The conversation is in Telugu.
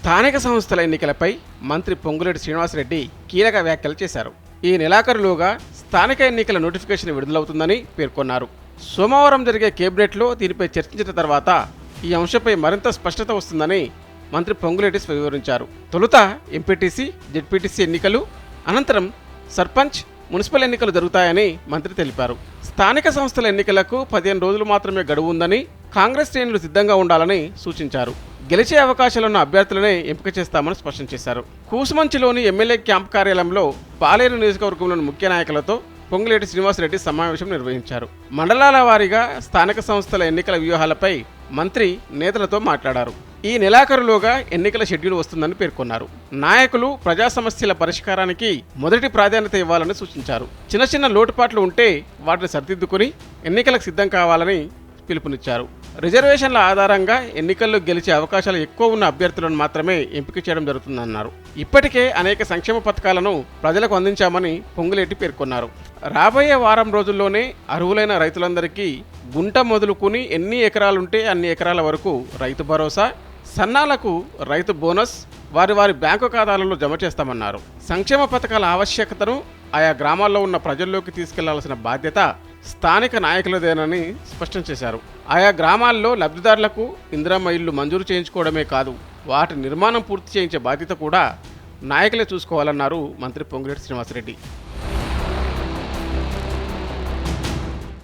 స్థానిక సంస్థల ఎన్నికలపై మంత్రి పొంగులేటి శ్రీనివాసరెడ్డి కీలక వ్యాఖ్యలు చేశారు. ఈ నెలాఖరులోగా స్థానిక ఎన్నికల నోటిఫికేషన్ విడుదలవుతుందని పేర్కొన్నారు. సోమవారం జరిగే కేబినెట్లో దీనిపై చర్చించిన తర్వాత ఈ అంశంపై మరింత స్పష్టత వస్తుందని మంత్రి పొంగులేటి వివరించారు తొలుత ఎంపీటీసీ జెడ్పీటీసీ ఎన్నికలు అనంతరం సర్పంచ్ మున్సిపల్ ఎన్నికలు జరుగుతాయని మంత్రి తెలిపారు. స్థానిక సంస్థల ఎన్నికలకు పదిహేను రోజులు మాత్రమే గడువు ఉందని కాంగ్రెస్ శ్రేణులు సిద్ధంగా ఉండాలని సూచించారు. గెలిచే అవకాశాలున్న అభ్యర్థులనే ఎంపిక చేస్తామని స్పష్టం చేశారు. కూసుమంచిలోని ఎమ్మెల్యే క్యాంప్ కార్యాలయంలో పాలేరు నియోజకవర్గంలోని ముఖ్య నాయకులతో పొంగులేటి శ్రీనివాసరెడ్డి సమావేశం నిర్వహించారు. మండలాల వారీగా స్థానిక సంస్థల ఎన్నికల వ్యూహాలపై మంత్రి నేతలతో మాట్లాడారు. ఈ నెలాఖరులోగా ఎన్నికల షెడ్యూల్ వస్తుందని పేర్కొన్నారు. నాయకులు ప్రజా సమస్యల పరిష్కారానికి మొదటి ప్రాధాన్యత ఇవ్వాలని సూచించారు. చిన్న చిన్న లోటుపాట్లు ఉంటే వాటిని సరిదిద్దుకుని ఎన్నికలకు సిద్ధం కావాలని పిలుపునిచ్చారు. రిజర్వేషన్ల ఆధారంగా ఎన్నికల్లో గెలిచే అవకాశాలు ఎక్కువ ఉన్న అభ్యర్థులను మాత్రమే ఎంపిక చేయడం జరుగుతుందన్నారు. ఇప్పటికే అనేక సంక్షేమ పథకాలను ప్రజలకు అందించామని పొంగులేటి పేర్కొన్నారు. రాబోయే వారం రోజుల్లోనే అర్హులైన రైతులందరికీ గుంట మొదలుకుని ఎన్ని ఎకరాలుంటే అన్ని ఎకరాల వరకు రైతు భరోసా సన్నాలకు రైతు బోనస్ వారి వారి బ్యాంకు ఖాతాలలో జమ చేస్తామన్నారు. సంక్షేమ పథకాల ఆవశ్యకతను ఆయా గ్రామాల్లో ఉన్న ప్రజల్లోకి తీసుకెళ్ళాల్సిన బాధ్యత స్థానిక నాయకులదేనని స్పష్టం చేశారు. ఆయా గ్రామాల్లో లబ్ధిదారులకు ఇందిరమ్మ ఇల్లు మంజూరు చేయించుకోవడమే కాదు వాటి నిర్మాణం పూర్తి చేయించే బాధ్యత కూడా నాయకులే చూసుకోవాలన్నారు మంత్రి పొంగిరెడ్డి శ్రీనివాసరెడ్డి.